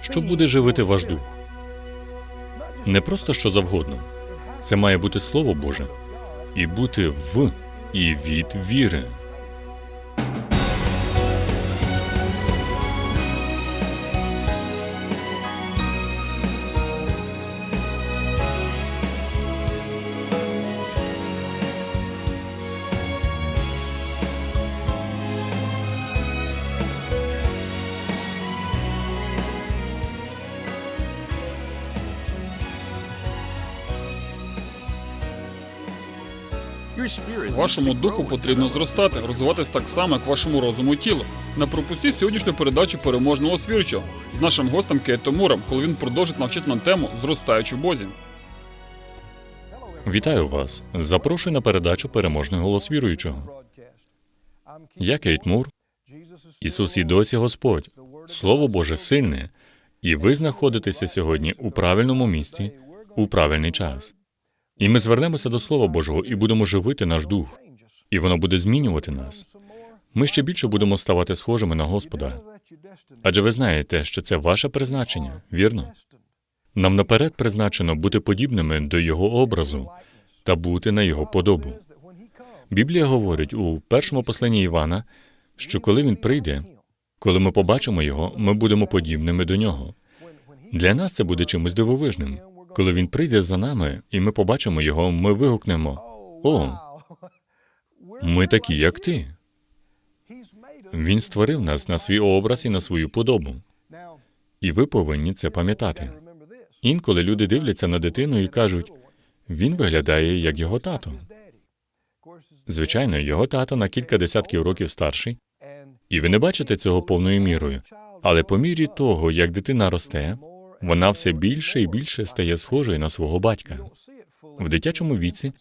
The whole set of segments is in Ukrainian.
Що буде живити ваш дух? Не просто що завгодно. Це має бути Слово Боже і бути в і від віри. Вашому духу потрібно зростати, розвиватись так само, як вашому розуму і тілу. Не пропустіть сьогоднішню передачу переможного свірчого з нашим гостем Кейтом Муром, коли він продовжить навчити нам тему зростаючи в Бозі. Вітаю вас. Запрошую на передачу Переможний голос віруючого. Я Кейт Мур. Ісус і досі Господь. Слово Боже сильне, і ви знаходитеся сьогодні у правильному місці у правильний час. І ми звернемося до Слова Божого і будемо живити наш дух, і воно буде змінювати нас. Ми ще більше будемо ставати схожими на Господа. Адже ви знаєте, що це ваше призначення, вірно? Нам наперед призначено бути подібними до Його образу та бути на Його подобу. Біблія говорить у першому посланні Івана, що коли він прийде, коли ми побачимо його, ми будемо подібними до нього. Для нас це буде чимось дивовижним. Коли він прийде за нами, і ми побачимо його, ми вигукнемо: О, ми такі, як ти. Він створив нас на свій образ і на свою подобу. І ви повинні це пам'ятати. Інколи люди дивляться на дитину і кажуть: він виглядає як його тато. Звичайно, його тато на кілька десятків років старший, і ви не бачите цього повною мірою. Але по мірі того, як дитина росте, вона все більше і більше стає схожою на свого батька. В дитячому віці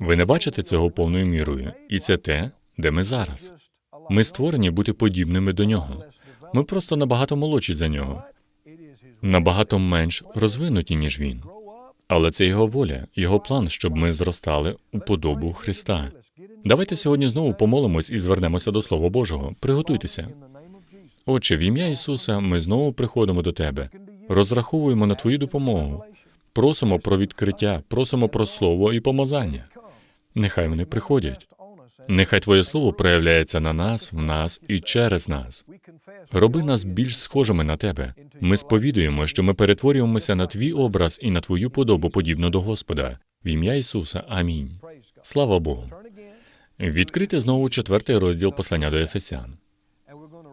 ви не бачите цього повною мірою, і це те, де ми зараз. Ми створені бути подібними до нього. Ми просто набагато молодші за нього, набагато менш розвинуті, ніж він. Але це його воля, його план, щоб ми зростали у подобу Христа. Давайте сьогодні знову помолимось і звернемося до Слова Божого. Приготуйтеся. Отче, в ім'я Ісуса ми знову приходимо до Тебе. Розраховуємо на Твою допомогу. Просимо про відкриття, просимо про слово і помазання. Нехай вони приходять. Нехай Твоє Слово проявляється на нас, в нас і через нас. Роби нас більш схожими на Тебе. Ми сповідуємо, що ми перетворюємося на Твій образ і на Твою подобу, подібно до Господа. В ім'я Ісуса. Амінь. Слава Богу. Відкрити знову четвертий розділ послання до Ефесян.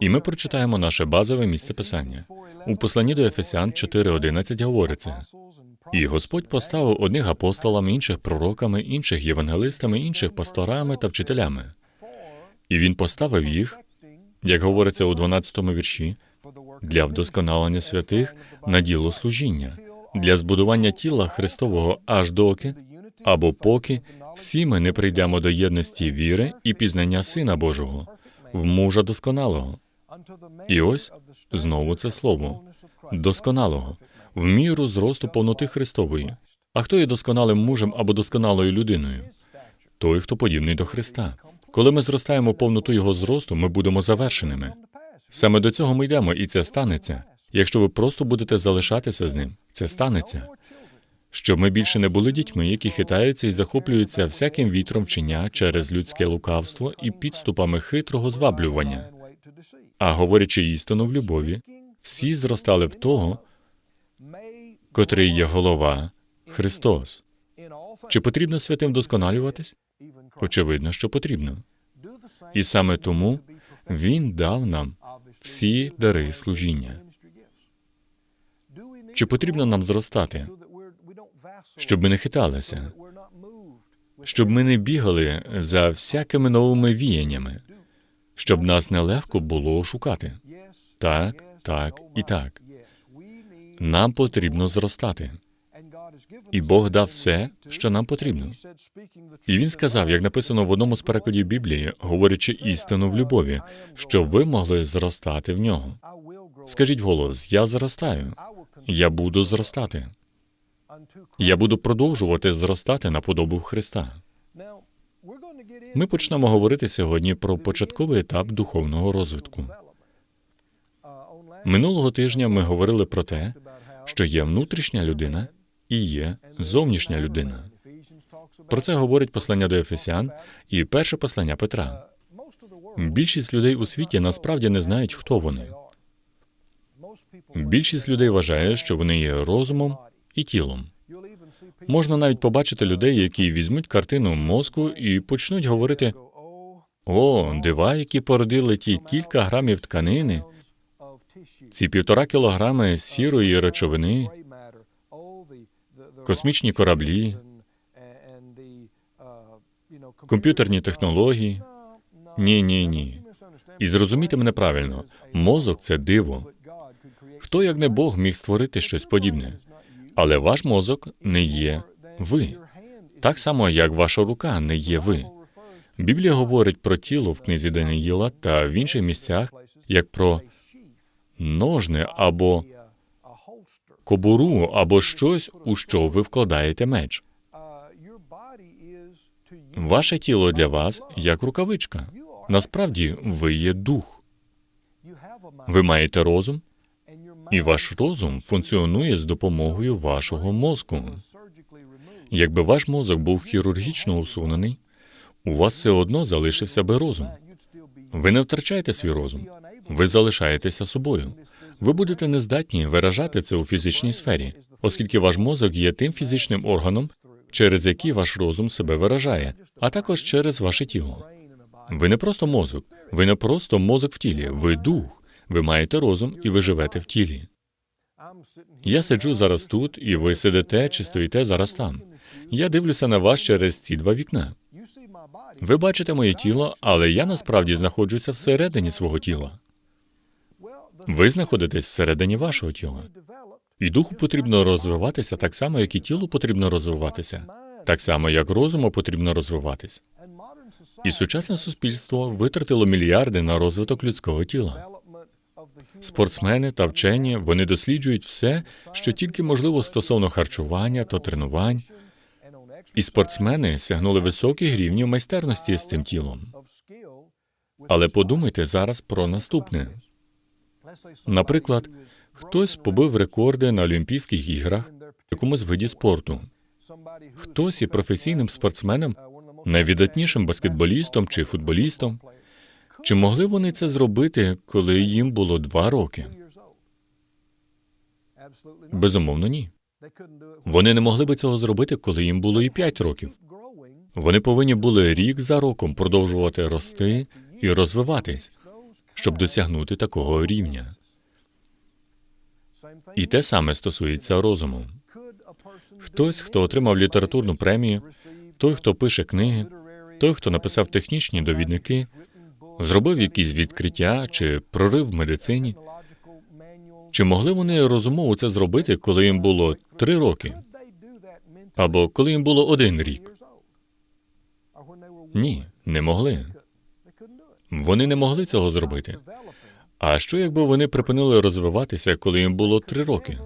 І ми прочитаємо наше базове місце писання. У посланні до Ефесян 4.11 говориться: і Господь поставив одних апостолами, інших пророками, інших євангелистами, інших пасторами та вчителями. І він поставив їх, як говориться у 12-му вірші, для вдосконалення святих на діло служіння, для збудування тіла Христового аж доки, або поки всі ми не прийдемо до єдності віри і пізнання Сина Божого, в мужа досконалого. І ось знову це слово досконалого, в міру зросту повноти Христової. А хто є досконалим мужем або досконалою людиною? Той, хто подібний до Христа. Коли ми зростаємо повноту його зросту, ми будемо завершеними. Саме до цього ми йдемо, і це станеться. Якщо ви просто будете залишатися з ним, це станеться. Щоб ми більше не були дітьми, які хитаються і захоплюються всяким вітром вчення через людське лукавство і підступами хитрого зваблювання. А говорячи істину в любові, всі зростали в того, котрий є голова Христос. Чи потрібно святим вдосконалюватись? Очевидно, що потрібно. І саме тому Він дав нам всі дари служіння. Чи потрібно нам зростати, щоб ми не хиталися, щоб ми не бігали за всякими новими віяннями, щоб нас нелегко було шукати? Так, так і так. Нам потрібно зростати. І Бог дав все, що нам потрібно. І він сказав, як написано в одному з перекладів Біблії, говорячи істину в любові, що ви могли зростати в нього. Скажіть вголос: я зростаю, я буду зростати. Я буду продовжувати зростати на подобу Христа. Ми почнемо говорити сьогодні про початковий етап духовного розвитку. Минулого тижня ми говорили про те, що є внутрішня людина і є зовнішня людина. Про це говорить послання до Ефесян і перше послання Петра. Більшість людей у світі насправді не знають, хто вони. Більшість людей вважає, що вони є розумом і тілом. Можна навіть побачити людей, які візьмуть картину мозку і почнуть говорити: о, дива, які породили ті кілька грамів тканини, ці півтора кілограми сірої речовини, космічні кораблі, комп'ютерні технології. Ні, ні, ні. І зрозумійте мене правильно, мозок це диво. Хто, як не Бог, міг створити щось подібне? Але ваш мозок не є ви. Так само, як ваша рука не є ви. Біблія говорить про тіло в книзі Даниїла та в інших місцях, як про ножне або кобуру, або щось, у що ви вкладаєте меч. Ваше тіло для вас як рукавичка. Насправді, ви є дух. Ви маєте розум, і ваш розум функціонує з допомогою вашого мозку. Якби ваш мозок був хірургічно усунений, у вас все одно залишився би розум. Ви не втрачаєте свій розум, ви залишаєтеся собою. Ви будете нездатні виражати це у фізичній сфері, оскільки ваш мозок є тим фізичним органом, через який ваш розум себе виражає, а також через ваше тіло. Ви не просто мозок, ви не просто мозок в тілі, ви дух. Ви маєте розум і ви живете в тілі. Я сиджу зараз тут, і ви сидите чи стоїте зараз там. Я дивлюся на вас через ці два вікна. Ви бачите моє тіло, але я насправді знаходжуся всередині свого тіла. Ви знаходитесь всередині вашого тіла. І духу потрібно розвиватися так само, як і тілу потрібно розвиватися, так само, як розуму потрібно розвиватись. І сучасне суспільство витратило мільярди на розвиток людського тіла. Спортсмени та вчені вони досліджують все, що тільки можливо стосовно харчування та тренувань. І спортсмени сягнули високих рівнів майстерності з цим тілом. Але подумайте зараз про наступне. Наприклад, хтось побив рекорди на Олімпійських іграх в якомусь виді спорту. Хтось є професійним спортсменом, найвідатнішим баскетболістом чи футболістом. Чи могли вони це зробити, коли їм було два роки? Безумовно, ні. Вони не могли би цього зробити, коли їм було і п'ять років. Вони повинні були рік за роком продовжувати рости і розвиватись, щоб досягнути такого рівня. І те саме стосується розуму. Хтось, хто отримав літературну премію, той, хто пише книги, той, хто написав технічні довідники, зробив якісь відкриття чи прорив в медицині. Чи могли вони розумово це зробити, коли їм було три роки? Або коли їм було один рік? Ні, не могли. Вони не могли цього зробити. А що, якби вони припинили розвиватися, коли їм було три роки?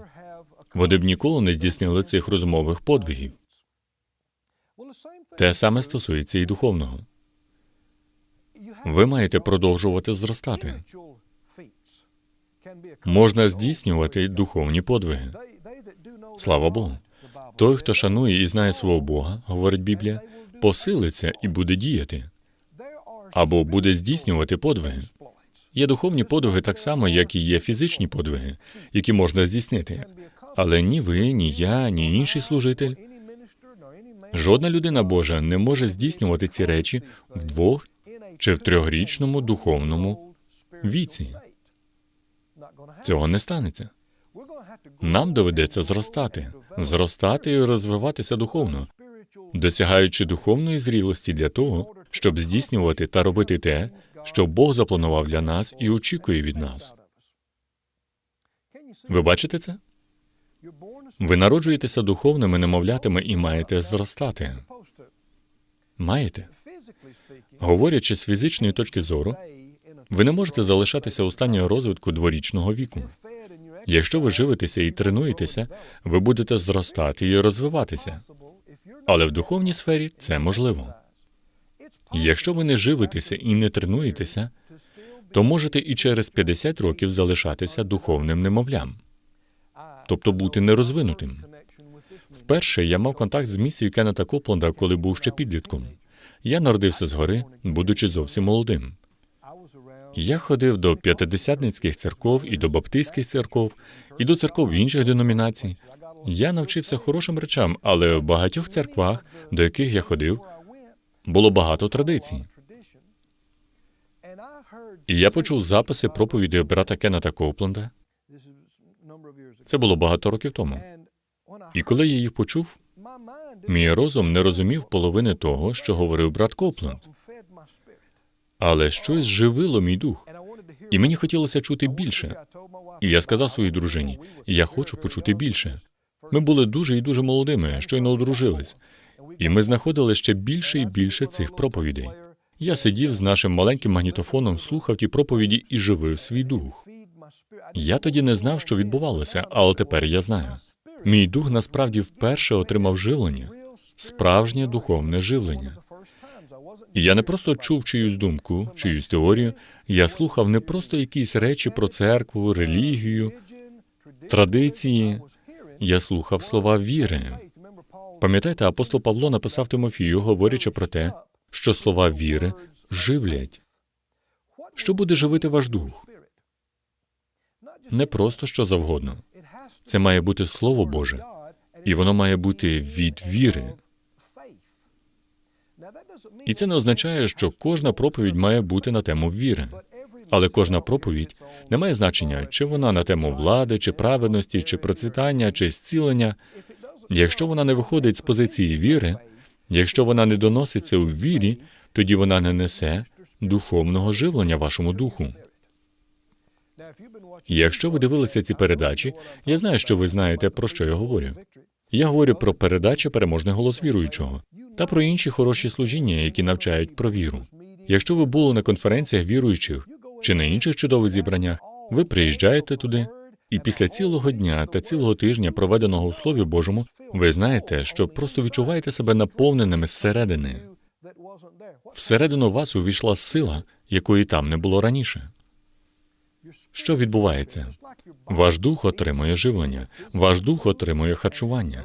Вони б ніколи не здійснили цих розумових подвигів. Те саме стосується і духовного. Ви маєте продовжувати зростати. Можна здійснювати духовні подвиги. Слава Богу. Той, хто шанує і знає свого Бога, говорить Біблія, посилиться і буде діяти або буде здійснювати подвиги. Є духовні подвиги так само, як і є фізичні подвиги, які можна здійснити. Але ні ви, ні я, ні інший служитель, жодна людина Божа не може здійснювати ці речі в двох чи в трьохрічному духовному віці. Цього не станеться. Нам доведеться зростати, зростати і розвиватися духовно, досягаючи духовної зрілості для того, щоб здійснювати та робити те, що Бог запланував для нас і очікує від нас. Ви бачите це? Ви народжуєтеся духовними немовлятами і маєте зростати. Маєте. Говорячи з фізичної точки зору, ви не можете залишатися у стані розвитку дворічного віку. Якщо ви живетеся і тренуєтеся, ви будете зростати і розвиватися. Але в духовній сфері це можливо. Якщо ви не живетеся і не тренуєтеся, то можете і через 50 років залишатися духовним немовлям, тобто бути нерозвинутим. Вперше я мав контакт з місією Кеннета Копленда, коли був ще підлітком. Я народився згори, будучи зовсім молодим. Я ходив до п'ятидесятницьких церков і до баптистських церков, і до церков інших деномінацій. Я навчився хорошим речам, але в багатьох церквах, до яких я ходив, було багато традицій. І я почув записи проповіді брата Кеннета Копленда. Це було багато років тому. І коли я їх почув, мій розум не розумів половини того, що говорив брат Копленд, але щось живило мій дух, і мені хотілося чути більше. І я сказав своїй дружині: я хочу почути більше. Ми були дуже і дуже молодими, щойно одружились, і ми знаходили ще більше і більше цих проповідей. Я сидів з нашим маленьким магнітофоном, слухав ті проповіді і живив свій дух. Я тоді не знав, що відбувалося, але тепер я знаю. Мій дух насправді вперше отримав живлення, справжнє духовне живлення. І я не просто чув чиюсь думку, чиюсь теорію, я слухав не просто якісь речі про церкву, релігію, традиції. Я слухав слова віри. Пам'ятаєте, апостол Павло написав Тимофію, говорячи про те, що слова віри живлять. Що буде живити ваш дух? Не просто що завгодно. Це має бути Слово Боже, і воно має бути від віри. І це не означає, що кожна проповідь має бути на тему віри. Але кожна проповідь не має значення, чи вона на тему влади, чи праведності, чи процвітання, чи зцілення. Якщо вона не виходить з позиції віри, якщо вона не доноситься у вірі, тоді вона не несе духовного живлення вашому духу. Якщо ви дивилися ці передачі, я знаю, що ви знаєте, про що я говорю. Я говорю про передачі переможний голос віруючого та про інші хороші служіння, які навчають про віру. Якщо ви були на конференціях віруючих чи на інших чудових зібраннях, ви приїжджаєте туди, і після цілого дня та цілого тижня, проведеного у Слові Божому, ви знаєте, що просто відчуваєте себе наповненими зсередини. Всередину вас увійшла сила, якої там не було раніше. Що відбувається? Ваш дух отримує живлення, ваш дух отримує харчування.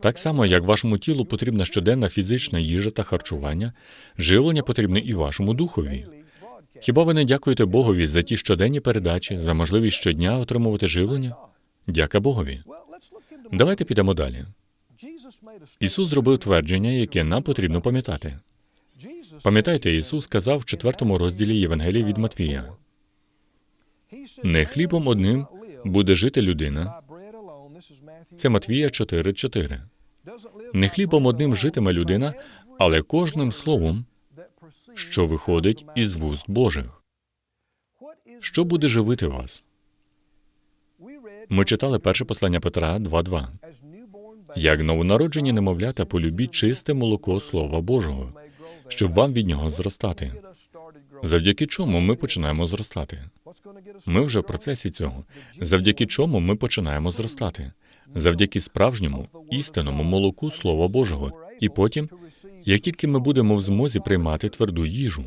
Так само, як вашому тілу потрібна щоденна фізична їжа та харчування, живлення потрібне і вашому духові. Хіба ви не дякуєте Богові за ті щоденні передачі, за можливість щодня отримувати живлення? Дяка Богові. Давайте підемо далі. Ісус зробив твердження, яке нам потрібно пам'ятати. Пам'ятайте, Ісус сказав в четвертому розділі Євангелії від Матвія: не хлібом одним буде жити людина. Це Матвія 4.4. Не хлібом одним житиме людина, але кожним словом, що виходить із вуст Божих. Що буде живити вас? Ми читали перше послання Петра 2.2. Як новонароджені немовлята, полюбіть чисте молоко Слова Божого, щоб вам від нього зростати. Завдяки чому ми починаємо зростати? Ми вже в процесі цього. Завдяки чому ми починаємо зростати? Завдяки справжньому істинному молоку Слова Божого. І потім, як тільки ми будемо в змозі приймати тверду їжу,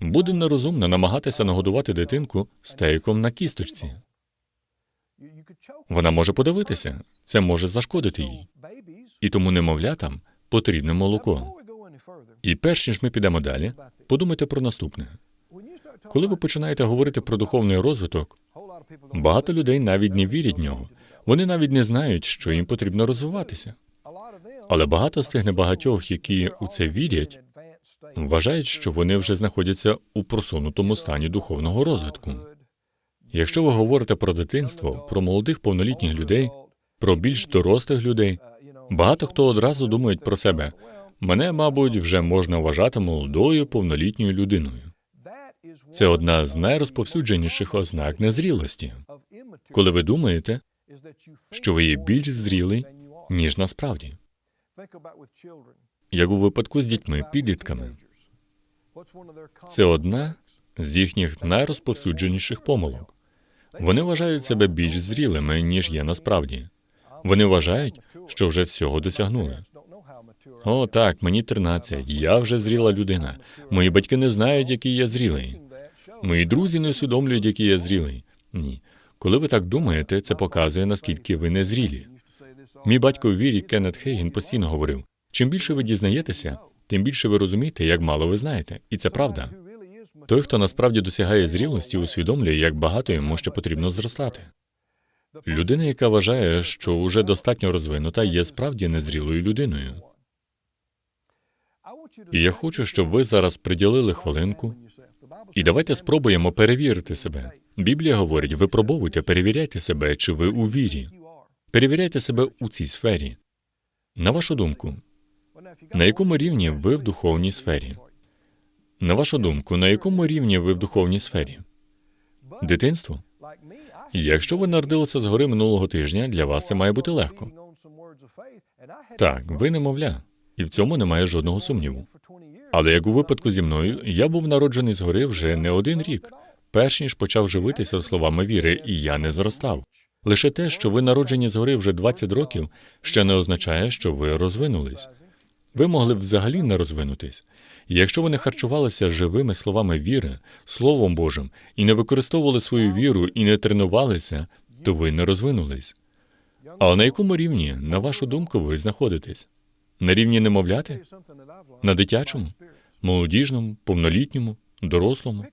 буде нерозумно намагатися нагодувати дитинку стейком на кісточці. Вона може подивитися, це може зашкодити їй. І тому немовлятам потрібне молоко. І перш ніж ми підемо далі, подумайте про наступне. Коли ви починаєте говорити про духовний розвиток, багато людей навіть не вірять в нього. Вони навіть не знають, що їм потрібно розвиватися. Але багато з тих небагатьох, які у це вірять, вважають, що вони вже знаходяться у просунутому стані духовного розвитку. Якщо ви говорите про дитинство, про молодих повнолітніх людей, про більш дорослих людей, багато хто одразу думають про себе. Мене, мабуть, вже можна вважати молодою повнолітньою людиною. Це одна з найрозповсюдженіших ознак незрілості, коли ви думаєте, що ви є більш зрілий, ніж насправді. Як у випадку з дітьми, підлітками. Це одна з їхніх найрозповсюдженіших помилок. Вони вважають себе більш зрілими, ніж є насправді. Вони вважають, що вже всього досягнули. О, так, мені 13, я вже зріла людина. Мої батьки не знають, який я зрілий. Мої друзі не усвідомлюють, який я зрілий. Ні. Коли ви так думаєте, це показує, наскільки ви не зрілі. Мій батько у вірі Кеннет Хейген постійно говорив: чим більше ви дізнаєтеся, тим більше ви розумієте, як мало ви знаєте. І це правда. Той, хто насправді досягає зрілості, усвідомлює, як багато йому ще потрібно зростати. Людина, яка вважає, що уже достатньо розвинута, є справді незрілою людиною. І я хочу, щоб ви зараз приділили хвилинку, і давайте спробуємо перевірити себе. Біблія говорить: випробовуйте, перевіряйте себе, чи ви у вірі. Перевіряйте себе у цій сфері. На вашу думку, на якому рівні ви в духовній сфері? На вашу думку, на якому рівні ви в духовній сфері? Дитинство? Якщо ви народилися згори минулого тижня, для вас це має бути легко. Так, ви немовля, і в цьому немає жодного сумніву. Але як у випадку зі мною, я був народжений згори вже не один рік, перш ніж почав живитися словами віри, і я не зростав. Лише те, що ви народжені згори вже 20 років, ще не означає, що ви розвинулись. Ви могли б взагалі не розвинутись. Якщо ви не харчувалися живими словами віри, Словом Божим, і не використовували свою віру і не тренувалися, то ви не розвинулись. Але на якому рівні, на вашу думку, ви знаходитесь? На рівні немовляти? На дитячому, молодіжному, повнолітньому, дорослому?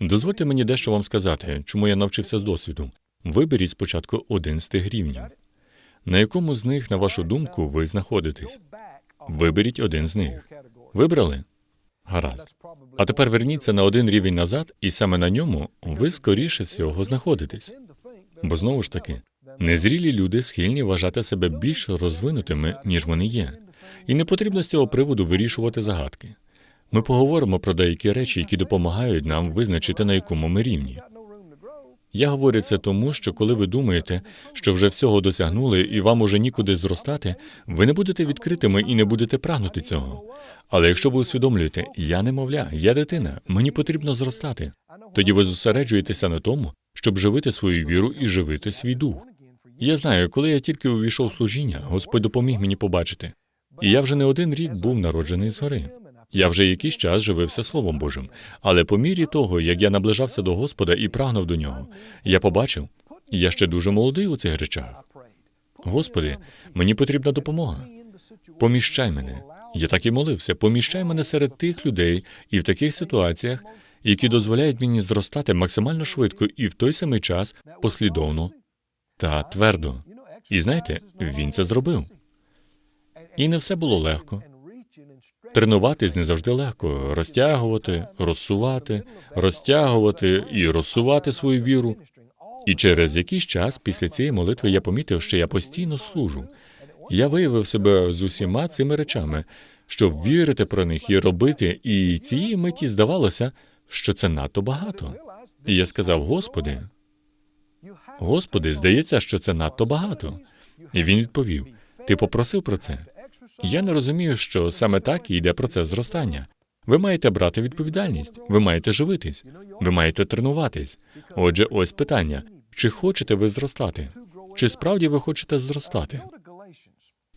Дозвольте мені дещо вам сказати, чому я навчився з досвіду. Виберіть спочатку один з тих рівнів. На якому з них, на вашу думку, ви знаходитесь? Виберіть один з них. Вибрали? Гаразд. А тепер верніться на один рівень назад, і саме на ньому ви скоріше всього знаходитесь. Бо знову ж таки, незрілі люди схильні вважати себе більш розвинутими, ніж вони є. І не потрібно з цього приводу вирішувати загадки. Ми поговоримо про деякі речі, які допомагають нам визначити, на якому ми рівні. Я говорю це тому, що коли ви думаєте, що вже всього досягнули і вам уже нікуди зростати, ви не будете відкритими і не будете прагнути цього. Але якщо ви усвідомлюєте, я немовля, я дитина, мені потрібно зростати, тоді ви зосереджуєтеся на тому, щоб живити свою віру і живити свій дух. Я знаю, коли я тільки увійшов в служіння, Господь допоміг мені побачити. І я вже не один рік був народжений згори. Я вже якийсь час живився Словом Божим, але по мірі того, як я наближався до Господа і прагнув до нього, я побачив, я ще дуже молодий у цих речах. Господи, мені потрібна допомога. Поміщай мене. Я так і молився. Поміщай мене серед тих людей і в таких ситуаціях, які дозволяють мені зростати максимально швидко і в той самий час послідовно та твердо. І знаєте, він це зробив. І не все було легко. Тренуватись не завжди легко. Розтягувати, розсувати, розтягувати і розсувати свою віру. І через якийсь час після цієї молитви я помітив, що я постійно служу. Я виявив себе з усіма цими речами, щоб вірити про них і робити, і цієї миті здавалося, що це надто багато. І я сказав: Господи, Господи, здається, що це надто багато. І він відповів: Ти попросив про це. Я не розумію, що саме так і йде процес зростання. Ви маєте брати відповідальність, ви маєте живитись, ви маєте тренуватись. Отже, ось питання: чи хочете ви зростати? Чи справді ви хочете зростати?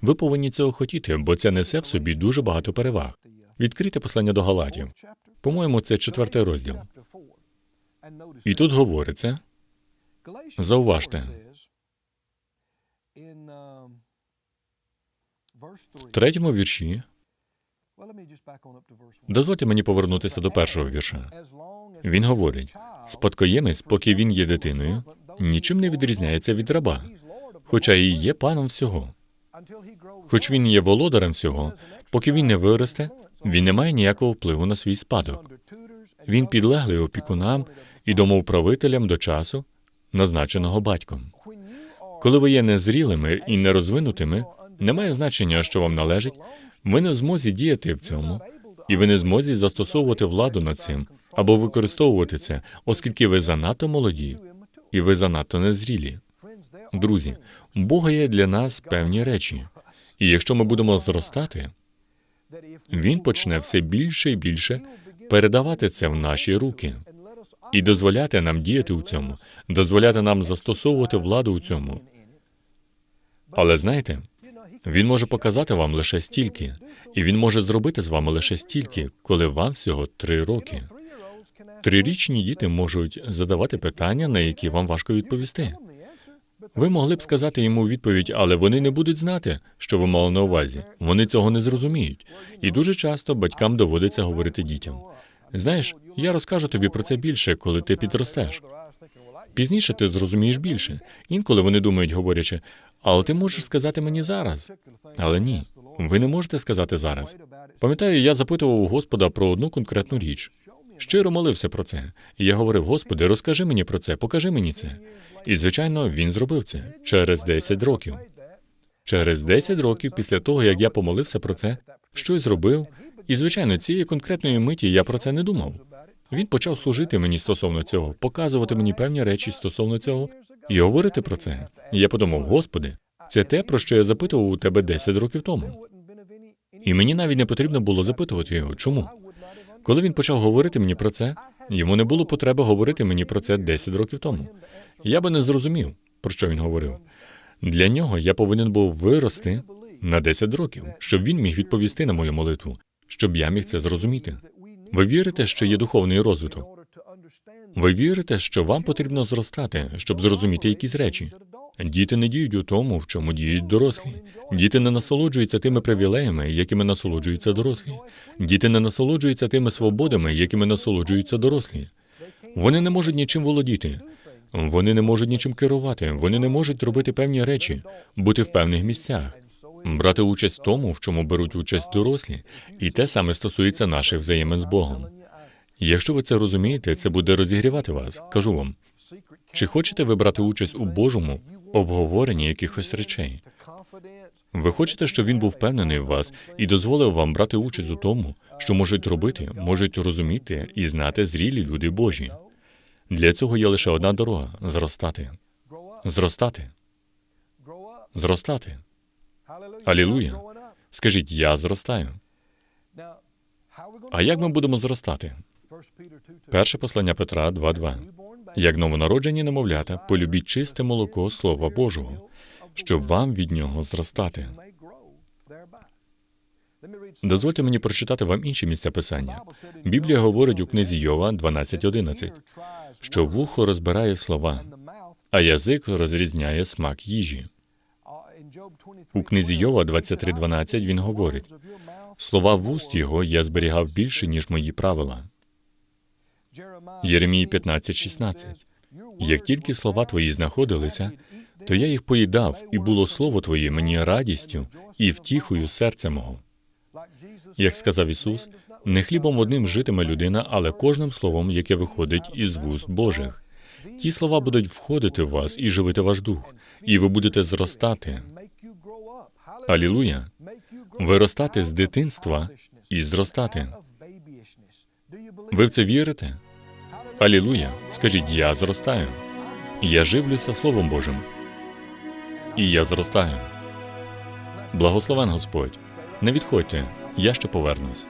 Ви повинні цього хотіти, бо це несе в собі дуже багато переваг. Відкрите послання до Галатів. По-моєму, це четвертий розділ. І тут говориться, зауважте, в третьому вірші. Дозвольте мені повернутися до першого вірша. Він говорить: спадкоємець, поки він є дитиною, нічим не відрізняється від раба, хоча і є паном всього. Хоч він є володарем всього, поки він не виросте, він не має ніякого впливу на свій спадок. Він підлеглий опікунам і домоуправителям до часу, назначеного батьком. Коли ви є незрілими і нерозвинутими, немає значення, що вам належить, ви не в змозі діяти в цьому, і ви не змозі застосовувати владу над цим або використовувати це, оскільки ви занадто молоді і ви занадто незрілі. Друзі, Бога є для нас певні речі, і якщо ми будемо зростати, він почне все більше і більше передавати це в наші руки і дозволяти нам діяти у цьому, дозволяти нам застосовувати владу у цьому. Але знаєте, Він може показати вам лише стільки, і він може зробити з вами лише стільки, коли вам всього три роки. Трирічні діти можуть задавати питання, на які вам важко відповісти. Ви могли б сказати йому відповідь, але вони не будуть знати, що ви мали на увазі. Вони цього не зрозуміють. І дуже часто батькам доводиться говорити дітям. Знаєш, я розкажу тобі про це більше, коли ти підростеш. Пізніше ти зрозумієш більше. Інколи вони думають, говорячи, але ти можеш сказати мені зараз. Але ні, ви не можете сказати зараз. Пам'ятаю, я запитував у Господа про одну конкретну річ. Щиро молився про це. І я говорив: Господи, розкажи мені про це, покажи мені це. І, звичайно, він зробив це через 10 років. Через 10 років після того, як я помолився про це, щось зробив, і, звичайно, цієї конкретної миті я про це не думав. Він почав служити мені стосовно цього, показувати мені певні речі стосовно цього і говорити про це. І я подумав, Господи, це те, про що я запитував у тебе 10 років тому. І мені навіть не потрібно було запитувати його, чому. Коли він почав говорити мені про це, йому не було потреби говорити мені про це 10 років тому. Я би не зрозумів, про що він говорив. Для нього я повинен був вирости на 10 років, щоб він міг відповісти на мою молитву, щоб я міг це зрозуміти. Ви вірите, що є духовний розвиток? Ви вірите, що вам потрібно зростати, щоб зрозуміти якісь речі. Діти не діють у тому, в чому діють дорослі. Діти не насолоджуються тими привілеями, якими насолоджуються дорослі. Діти не насолоджуються тими свободами, якими насолоджуються дорослі. Вони не можуть нічим володіти. Вони не можуть нічим керувати. Вони не можуть робити певні речі, бути в певних місцях, брати участь в тому, в чому беруть участь дорослі, і те саме стосується наших взаємин з Богом. Якщо ви це розумієте, це буде розігрівати вас. Кажу вам, чи хочете ви брати участь у Божому обговоренні якихось речей? Ви хочете, щоб він був впевнений в вас і дозволив вам брати участь у тому, що можуть робити, можуть розуміти і знати зрілі люди Божі. Для цього є лише одна дорога зростати. Зростати. Зростати. Алілуя. Скажіть, я зростаю. А як ми будемо зростати? Перше послання Петра 2.2. Як новонароджені немовлята, полюбіть чисте молоко Слова Божого, щоб вам від нього зростати. Дозвольте мені прочитати вам інші місця писання. Біблія говорить у книзі Йова 12.11, що вухо розбирає слова, а язик розрізняє смак їжі. У книзі Йова 23.12 він говорить: слова вуст його я зберігав більше, ніж мої правила. Єремії 15.16. Як тільки слова твої знаходилися, то я їх поїдав, і було слово твоє мені радістю і втіхою серця мого. Як сказав Ісус, не хлібом одним житиме людина, але кожним словом, яке виходить із вуст Божих. Ті слова будуть входити в вас і живити ваш дух, і ви будете зростати. Алілуя! Виростати з дитинства і зростати. Ви в це вірите? Алілуя! Скажіть, я зростаю. Я живлюся Словом Божим. І я зростаю. Благословен Господь. Не відходьте, я ще повернусь.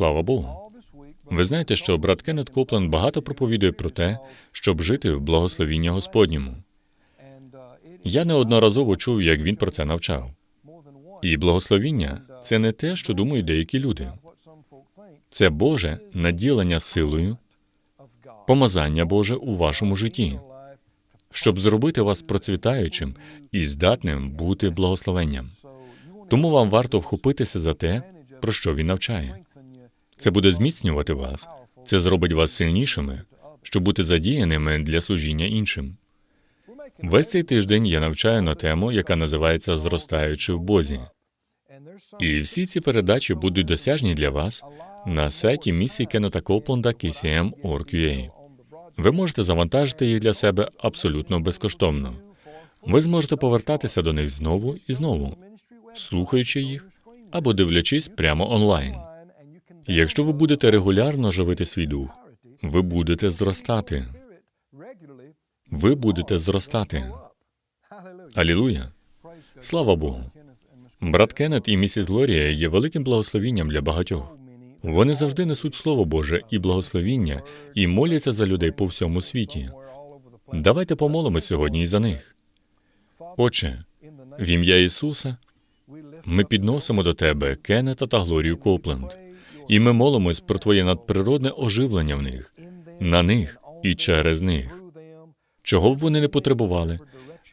Слава Богу. Ви знаєте, що брат Кеннет Копланд багато проповідує про те, щоб жити в благословінні Господньому. Я неодноразово чув, як він про це навчав. І благословіння це не те, що думають деякі люди. Це Боже наділення силою, помазання Боже у вашому житті, щоб зробити вас процвітаючим і здатним бути благословенням. Тому вам варто вхопитися за те, про що він навчає. Це буде зміцнювати вас, це зробить вас сильнішими, щоб бути задіяними для служіння іншим. Весь цей тиждень я навчаю на тему, яка називається Зростаючи в Бозі. І всі ці передачі будуть досяжні для вас на сайті місії Кеннета Копланда KCM.org.ua. Ви можете завантажити їх для себе абсолютно безкоштовно. Ви зможете повертатися до них знову і знову, слухаючи їх або дивлячись прямо онлайн. Якщо ви будете регулярно живити свій дух, ви будете зростати. Ви будете зростати. Алілуя! Слава Богу! Брат Кеннет і місіс Глорія є великим благословінням для багатьох. Вони завжди несуть Слово Боже і благословіння і моляться за людей по всьому світі. Давайте помолимо сьогодні і за них. Отче, в ім'я Ісуса ми підносимо до Тебе Кеннета та Глорію Копленд, і ми молимось про Твоє надприродне оживлення в них, на них і через них. Чого б вони не потребували,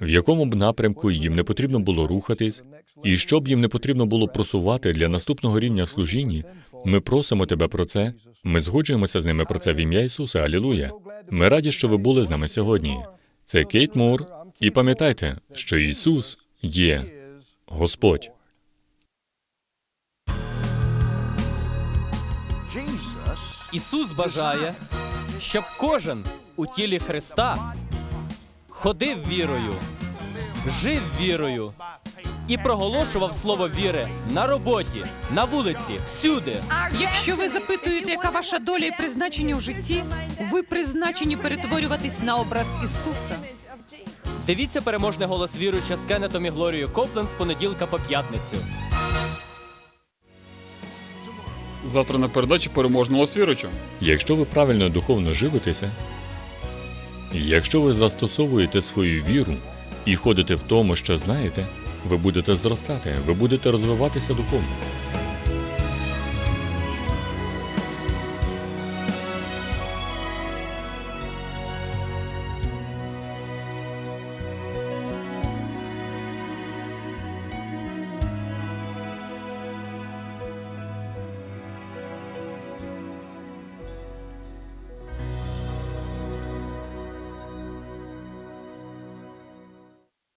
в якому б напрямку їм не потрібно було рухатись, і що б їм не потрібно було просувати для наступного рівня в служінні, ми просимо тебе про це. Ми згоджуємося з ними про це в ім'я Ісуса. Алілуя. Ми раді, що ви були з нами сьогодні. Це Кейт Мур. І пам'ятайте, що Ісус є Господь. Ісус бажає, щоб кожен у тілі Христа ходив вірою, жив вірою і проголошував слово віри на роботі, на вулиці, всюди. Якщо ви запитуєте, яка ваша доля і призначення в житті, ви призначені перетворюватись на образ Ісуса. Дивіться переможний голос віруюча з Кеннетом і Глорією Копленд з понеділка по п'ятницю. Завтра на передачі переможного свірочу. Якщо ви правильно духовно живитеся, якщо ви застосовуєте свою віру і ходите в тому, що знаєте, ви будете зростати, ви будете розвиватися духовно.